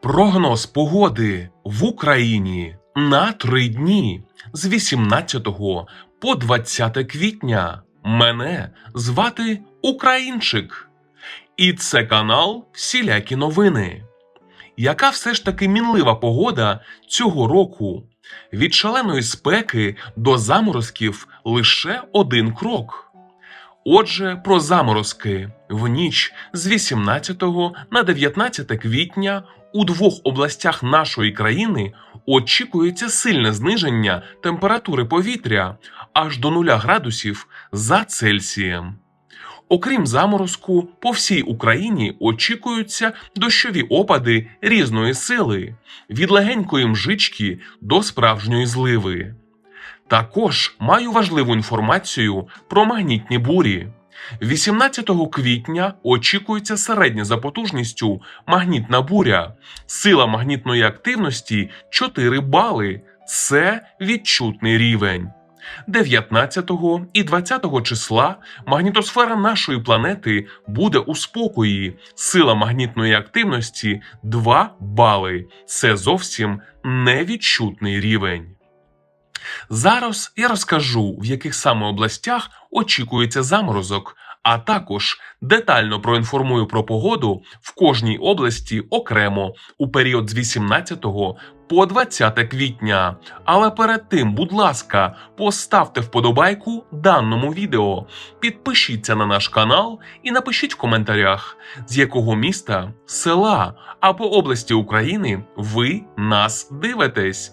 Прогноз погоди в Україні на три дні з 18 по 20 квітня. Мене звати Українчик. І це канал Всілякі новини. Яка все ж таки мінлива погода цього року? Від шаленої спеки до заморозків лише один крок. Отже, про заморозки в ніч з 18 на 19 квітня у двох областях нашої країни очікується сильне зниження температури повітря аж до 0 градусів за Цельсієм. Окрім заморозку, по всій Україні очікуються дощові опади різної сили від легенької мжички до справжньої зливи. Також маю важливу інформацію про магнітні бурі. 18 квітня очікується середня за потужністю магнітна буря. Сила магнітної активності 4 бали. Це відчутний рівень. 19 і 20 числа магнітосфера нашої планети буде у спокої. Сила магнітної активності 2 бали. Це зовсім невідчутний рівень. Зараз я розкажу, в яких саме областях очікується заморозок, а також детально проінформую про погоду в кожній області окремо у період з 18 по 20 квітня. Але перед тим, будь ласка, поставте вподобайку даному відео, підпишіться на наш канал і напишіть в коментарях, з якого міста, села або області України ви нас дивитесь.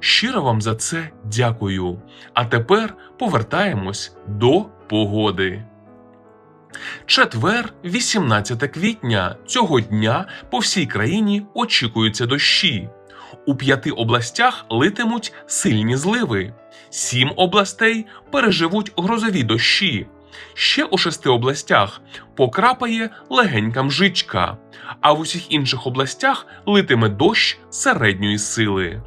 Щиро вам за це дякую. А тепер повертаємось до погоди. Четвер, 18 квітня цього дня по всій країні очікуються дощі. У п'яти областях литимуть сильні зливи. Сім областей переживуть грозові дощі. Ще у шести областях покрапає легенька мжичка, а в усіх інших областях литиме дощ середньої сили.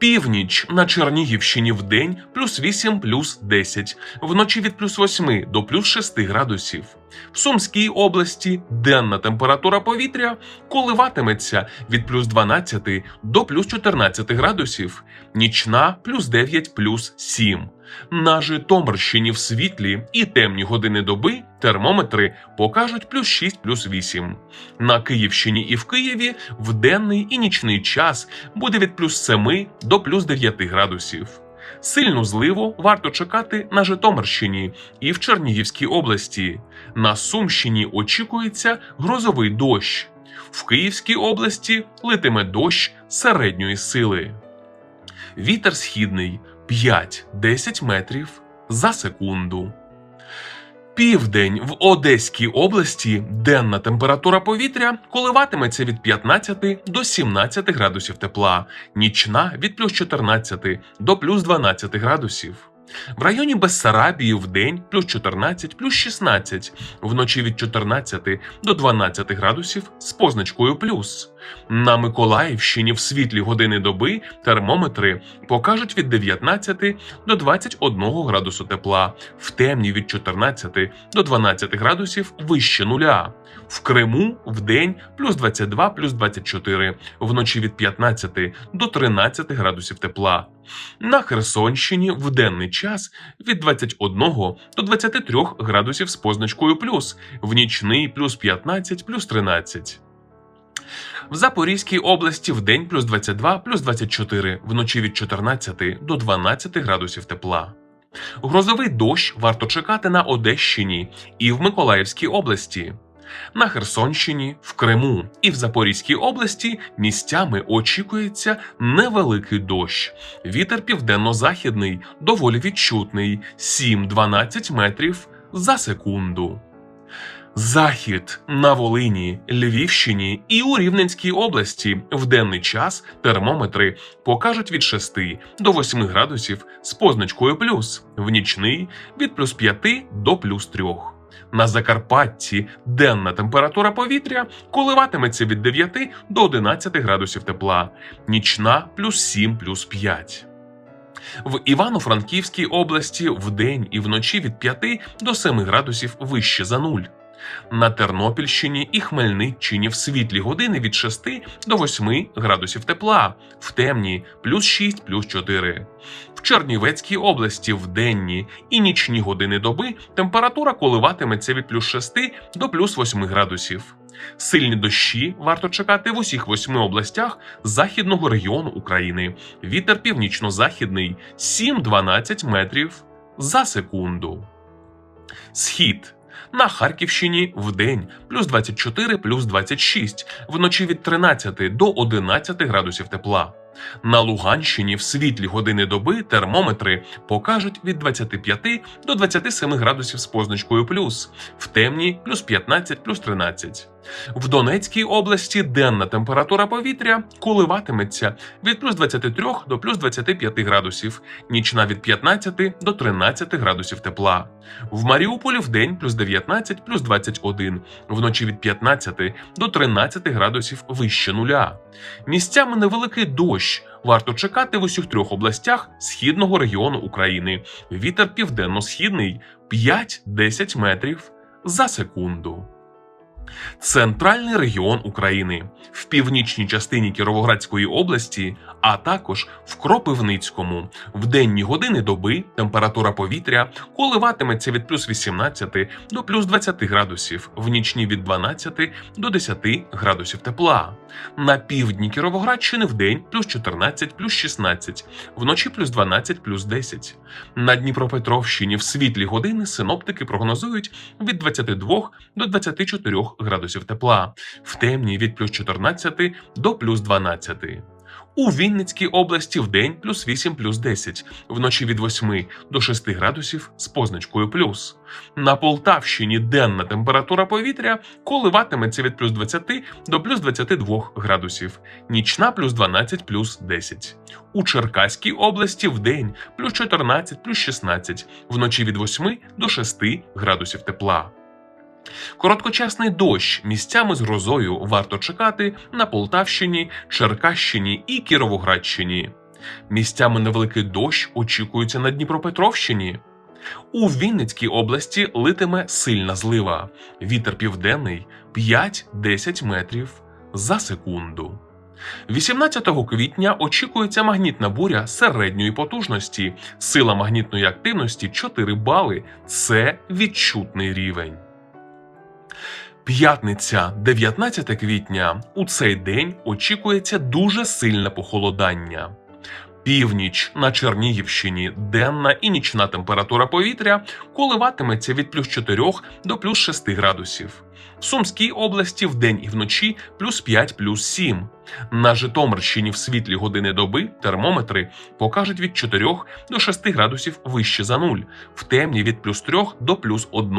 Північ на Чернігівщині в день плюс 8 плюс 10, вночі від плюс 8 до плюс 6 градусів. В Сумській області денна температура повітря коливатиметься від плюс 12 до плюс 14 градусів, нічна плюс 9 плюс 7. На Житомирщині в світлі і темні години доби термометри покажуть плюс 6 плюс 8. На Київщині і в Києві в денний і нічний час буде від плюс 7 до плюс 9 градусів. Сильну зливу варто чекати на Житомирщині і в Чернігівській області. На Сумщині очікується грозовий дощ. В Київській області литиме дощ середньої сили. Вітер східний 5-10 метрів за секунду. Південь в Одеській області денна температура повітря коливатиметься від 15 до 17 градусів тепла, нічна від плюс 14 до плюс 12 градусів. В районі Бессарабії в день плюс 14, плюс 16, вночі від 14 до 12 градусів з позначкою плюс. На Миколаївщині в світлі години доби термометри покажуть від 19 до 21 градусу тепла, в темні від 14 до 12 градусів вище нуля. В Криму в день плюс 22, плюс 24, вночі від 15 до 13 градусів тепла. На Херсонщині в денний час від 21 до 23 градусів з позначкою плюс, в нічний плюс 15, плюс 13. В Запорізькій області в день плюс 22, плюс 24, вночі від 14 до 12 градусів тепла. Грозовий дощ варто чекати на Одещині і в Миколаївській області. На Херсонщині, в Криму і в Запорізькій області місцями очікується невеликий дощ. Вітер південно-західний доволі відчутний 7-12 метрів за секунду. Захід на Волині, Львівщині і у Рівненській області в денний час термометри покажуть від 6 до 8 градусів з позначкою плюс, в нічний від плюс 5 до плюс 3. На Закарпатті денна температура повітря коливатиметься від 9 до 11 градусів тепла, нічна плюс 7 плюс 5. В Івано-Франківській області вдень і вночі від 5 до 7 градусів вище за нуль. На Тернопільщині і Хмельниччині в світлі години від 6 до 8 градусів тепла, в темні плюс 6 плюс 4. В Чернівецькій області в денні і нічні години доби температура коливатиметься від плюс 6 до плюс 8 градусів. Сильні дощі варто чекати в усіх восьми областях західного регіону України. Вітер північно-західний 7-12 метрів за секунду. Схід на Харківщині в день плюс 24 плюс 26, вночі від 13 до 11 градусів тепла. На Луганщині в світлі години доби термометри покажуть від 25 до 27 градусів з позначкою плюс, в темні плюс 15 плюс 13. В Донецькій області денна температура повітря коливатиметься від плюс 23 до плюс 25 градусів, нічна від 15 до 13 градусів тепла. В Маріуполі в день плюс 19 плюс 21, вночі від 15 до 13 градусів вище нуля. Місцями невеликий дощ. Варто чекати в усіх трьох областях східного регіону України. Вітер південно-східний 5-10 метрів за секунду. Центральний регіон України в північній частині Кіровоградської області, а також в Кропивницькому. В денні години доби температура повітря коливатиметься від плюс 18 до плюс 20 градусів, в нічні від 12 до 10 градусів тепла. На півдні Кіровоградщини в день плюс 14 плюс 16, вночі плюс 12 плюс 10. На Дніпропетровщині в світлі години синоптики прогнозують від 22 до 24 градусів тепла, в темні від плюс 14 до плюс 12. У Вінницькій області в день плюс 8 плюс 10, вночі від 8 до 6 градусів з позначкою плюс. На Полтавщині денна температура повітря коливатиметься від плюс 20 до плюс 22 градусів, нічна плюс 12 плюс 10. У Черкаській області в день плюс 14 плюс 16, вночі від 8 до 6 градусів тепла. Короткочасний дощ місцями з грозою варто чекати на Полтавщині, Черкащині і Кіровоградщині. Місцями невеликий дощ очікується на Дніпропетровщині. У Вінницькій області литиме сильна злива. Вітер південний 5-10 метрів за секунду. 18 квітня очікується магнітна буря середньої потужності. Сила магнітної активності 4 бали. Це відчутний рівень. П'ятниця, 19 квітня. У цей день очікується дуже сильне похолодання. Північ на Чернігівщині денна і нічна температура повітря коливатиметься від плюс 4 до плюс 6 градусів. В Сумській області вдень і вночі плюс 5 плюс 7. На Житомирщині в світлі години доби термометри покажуть від 4 до 6 градусів вище за нуль, в темні від плюс 3 до плюс 1.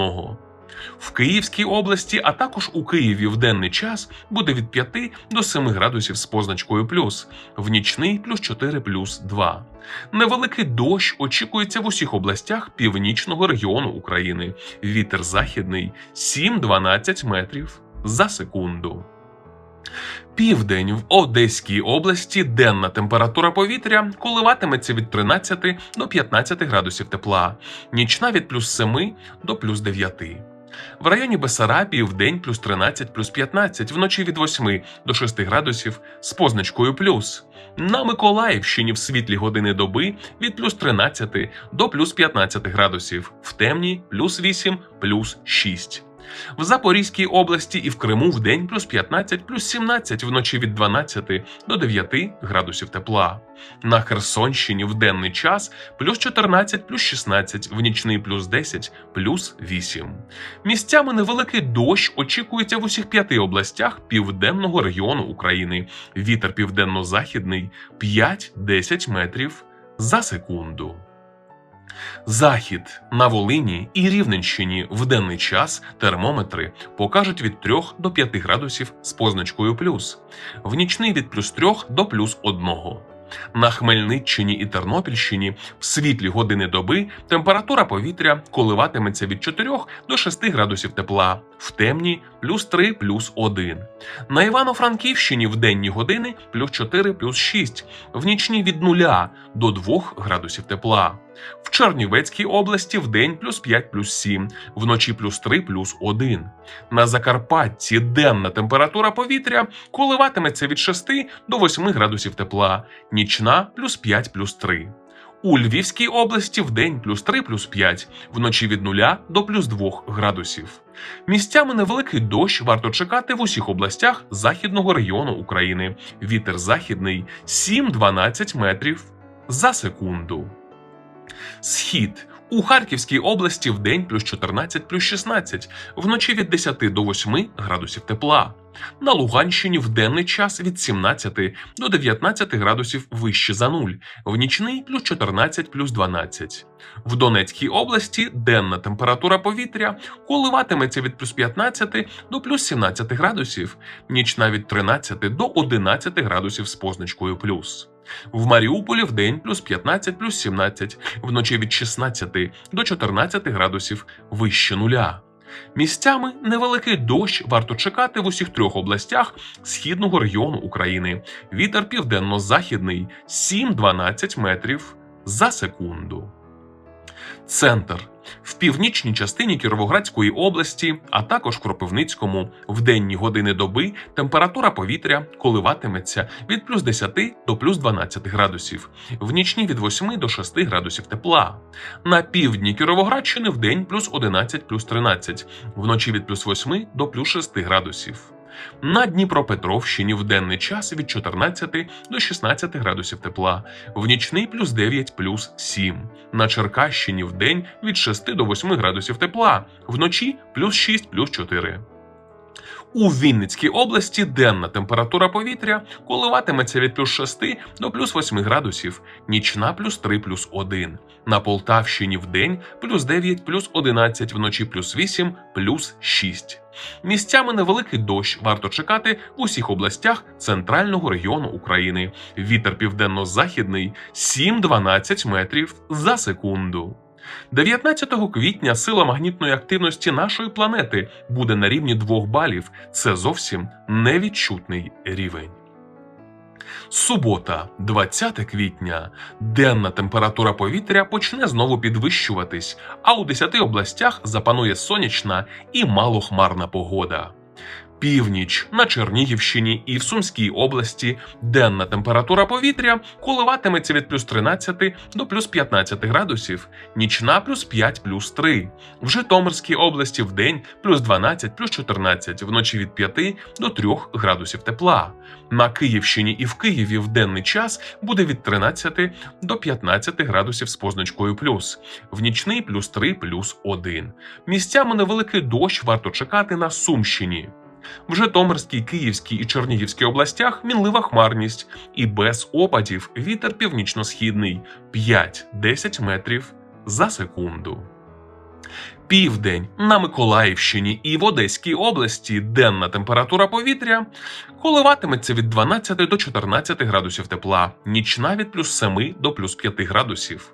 В Київській області, а також у Києві в денний час буде від 5 до 7 градусів з позначкою плюс, в нічний плюс 4 плюс 2. Невеликий дощ очікується в усіх областях північного регіону України. Вітер західний 7-12 метрів за секунду. Південь в Одеській області денна температура повітря коливатиметься від 13 до 15 градусів тепла, нічна від плюс 7 до плюс 9. В районі Бесарабії в день плюс 13 плюс 15, вночі від 8 до 6 градусів з позначкою плюс. На Миколаївщині в світлі години доби від плюс 13 до плюс 15 градусів, в темні плюс 8 плюс 6. В Запорізькій області і в Криму в день плюс 15 плюс 17, вночі від 12 до 9 градусів тепла. На Херсонщині в денний час плюс 14 плюс 16, в нічний плюс 10 плюс 8. Місцями невеликий дощ очікується в усіх п'яти областях південного регіону України. Вітер південно-західний 5-10 метрів за секунду. Захід на Волині і Рівненщині в денний час термометри покажуть від 3 до 5 градусів з позначкою плюс, в нічний від плюс 3 до плюс 1. На Хмельниччині і Тернопільщині в світлі години доби температура повітря коливатиметься від 4 до 6 градусів тепла, в темні плюс 3 плюс 1. На Івано-Франківщині в денні години плюс 4 плюс 6, в нічні від 0 до 2 градусів тепла. В Чернівецькій області в день плюс 5 плюс 7, вночі плюс 3 плюс 1. На Закарпатті денна температура повітря коливатиметься від 6 до 8 градусів тепла, нічна плюс 5 плюс 3. У Львівській області в день плюс 3 плюс 5, вночі від 0 до плюс 2 градусів. Місцями невеликий дощ варто чекати в усіх областях західного регіону України. Вітер західний 7-12 метрів за секунду. Схід у Харківській області в день плюс 14 плюс 16, вночі від 10 до 8 градусів тепла. На Луганщині в денний час від 17 до 19 градусів вище за нуль, в нічний плюс 14 плюс 12. В Донецькій області денна температура повітря коливатиметься від плюс 15 до плюс 17 градусів, нічна від 13 до 11 градусів з позначкою плюс. В Маріуполі в день плюс 15 плюс 17, вночі від 16 до 14 градусів вище нуля. Місцями невеликий дощ варто чекати в усіх трьох областях східного регіону України. Вітер південно-західний 7-12 метрів за секунду. Центр в північній частині Кіровоградської області, а також Кропивницькому, в денні години доби температура повітря коливатиметься від плюс 10 до плюс 12 градусів, в нічні від 8 до 6 градусів тепла. На півдні Кіровоградщини в день плюс 11 плюс 13, вночі від плюс 8 до плюс 6 градусів. На Дніпропетровщині в денний час від 14 до 16 градусів тепла, в нічний плюс 9 плюс 7. На Черкащині в день від 6 до 8 градусів тепла, вночі плюс 6 плюс 4. У Вінницькій області денна температура повітря коливатиметься від плюс 6 до плюс 8 градусів, нічна плюс 3 плюс 1. На Полтавщині в день плюс 9 плюс 11, вночі плюс 8 плюс 6. Місцями невеликий дощ варто чекати в усіх областях центрального регіону України. Вітер південно-західний 7-12 метрів за секунду. 19 квітня сила магнітної активності нашої планети буде на рівні 2 балів. Це зовсім невідчутний рівень. Субота, 20 квітня. Денна температура повітря почне знову підвищуватись, а у 10 областях запанує сонячна і малохмарна погода. Північ на Чернігівщині і в Сумській області денна температура повітря коливатиметься від плюс 13 до плюс 15 градусів, нічна плюс 5 плюс 3. В Житомирській області в день плюс 12 плюс 14, вночі від 5 до 3 градусів тепла. На Київщині і в Києві в денний час буде від 13 до 15 градусів з позначкою плюс, в нічний плюс 3 плюс 1. Місцями невеликий дощ варто чекати на Сумщині. В Житомирській, Київській і Чернігівській областях мінлива хмарність і без опадів вітер північно-східний 5-10 метрів за секунду. Південь на Миколаївщині і в Одеській області денна температура повітря коливатиметься від 12 до 14 градусів тепла, нічна від плюс 7 до плюс 5 градусів.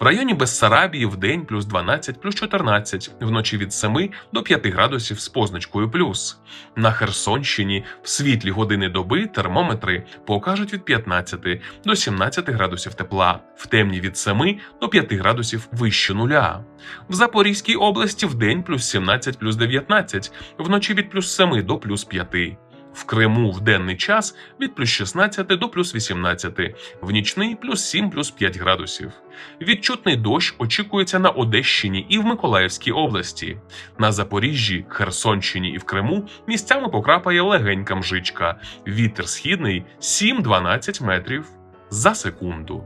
В районі Бессарабії в день плюс 12 плюс 14, вночі від 7 до 5 градусів з позначкою плюс. На Херсонщині в світлі години доби термометри покажуть від 15 до 17 градусів тепла, в темні від 7 до 5 градусів вище нуля. В Запорізькій області в день плюс 17 плюс 19, вночі від плюс 7 до плюс 5. В Криму в денний час від плюс 16 до плюс 18, в нічний плюс 7 плюс 5 градусів. Відчутний дощ очікується на Одещині і в Миколаївській області. На Запоріжжі, Херсонщині і в Криму місцями покрапає легенька мжичка. Вітер східний 7-12 метрів за секунду.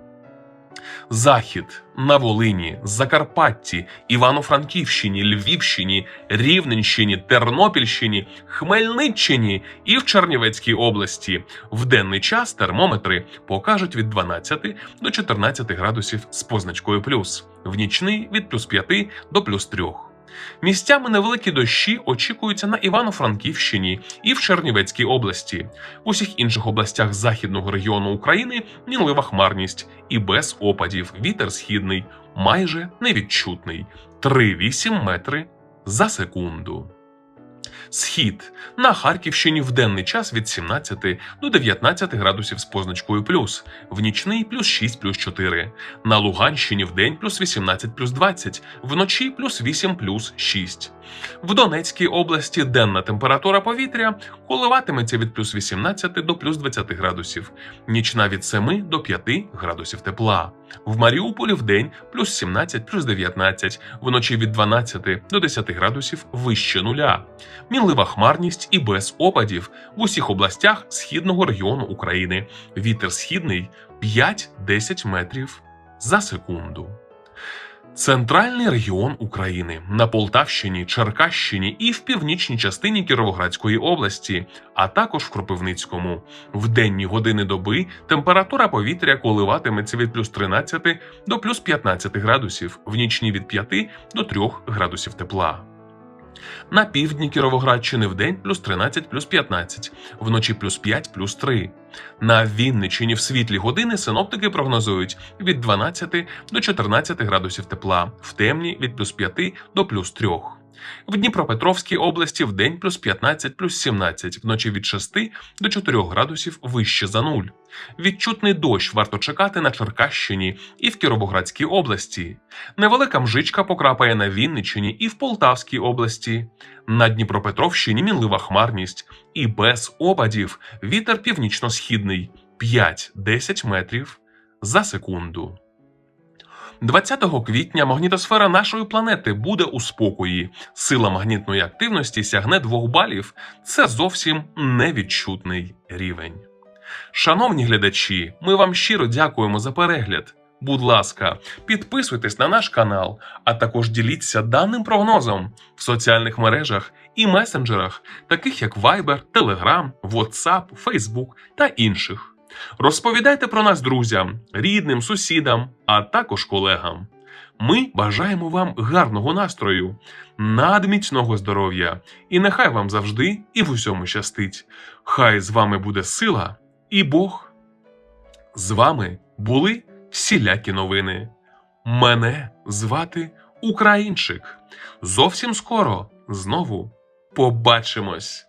Захід на Волині, Закарпатті, Івано-Франківщині, Львівщині, Рівненщині, Тернопільщині, Хмельниччині і в Чернівецькій області. В денний час термометри покажуть від 12 до 14 градусів з позначкою плюс, в нічний від плюс 5 до плюс 3. Місцями невеликі дощі очікуються на Івано-Франківщині і в Чернівецькій області. В усіх інших областях західного регіону України мінлива хмарність і без опадів. Вітер східний, майже невідчутний 3,8 метри за секунду. Схід на Харківщині в денний час від 17 до 19 градусів з позначкою плюс, в нічний плюс 6 плюс 4. На Луганщині в день плюс 18 плюс 20, вночі плюс 8 плюс 6. В Донецькій області денна температура повітря коливатиметься від плюс 18 до плюс 20 градусів, нічна від 7 до 5 градусів тепла. В Маріуполі в день плюс 17 плюс 19, вночі від 12 до 10 градусів вище нуля. Мінлива хмарність і без опадів в усіх областях східного регіону України. Вітер східний 5-10 метрів за секунду. Центральний регіон України на Полтавщині, Черкащині і в північній частині Кіровоградської області, а також в Кропивницькому. В денні години доби температура повітря коливатиметься від плюс 13 до плюс 15 градусів, в нічні від 5 до 3 градусів тепла. На півдні Кіровоградщини в день плюс 13 плюс 15, вночі плюс 5 плюс 3. На Вінничині в світлі години синоптики прогнозують від 12 до 14 градусів тепла, в темні від плюс 5 до плюс 3. В Дніпропетровській області в день плюс 15 плюс 17, вночі від 6 до 4 градусів вище за нуль. Відчутний дощ варто чекати на Черкащині і в Кіровоградській області. Невелика мжичка покрапає на Вінниччині і в Полтавській області. На Дніпропетровщині мінлива хмарність і без опадів вітер північно-східний 5-10 метрів за секунду. 20 квітня магнітосфера нашої планети буде у спокої. Сила магнітної активності сягне 2 балів. Це зовсім невідчутний рівень. Шановні глядачі, ми вам щиро дякуємо за перегляд. Будь ласка, підписуйтесь на наш канал, а також діліться даним прогнозом в соціальних мережах і месенджерах, таких як Viber, Telegram, WhatsApp, Facebook та інших. Розповідайте про нас друзям, рідним, сусідам, а також колегам. Ми бажаємо вам гарного настрою, надміцного здоров'я, і нехай вам завжди і в усьому щастить. Хай з вами буде сила і Бог. З вами були всілякі новини. Мене звати Українчик. Зовсім скоро знову побачимось.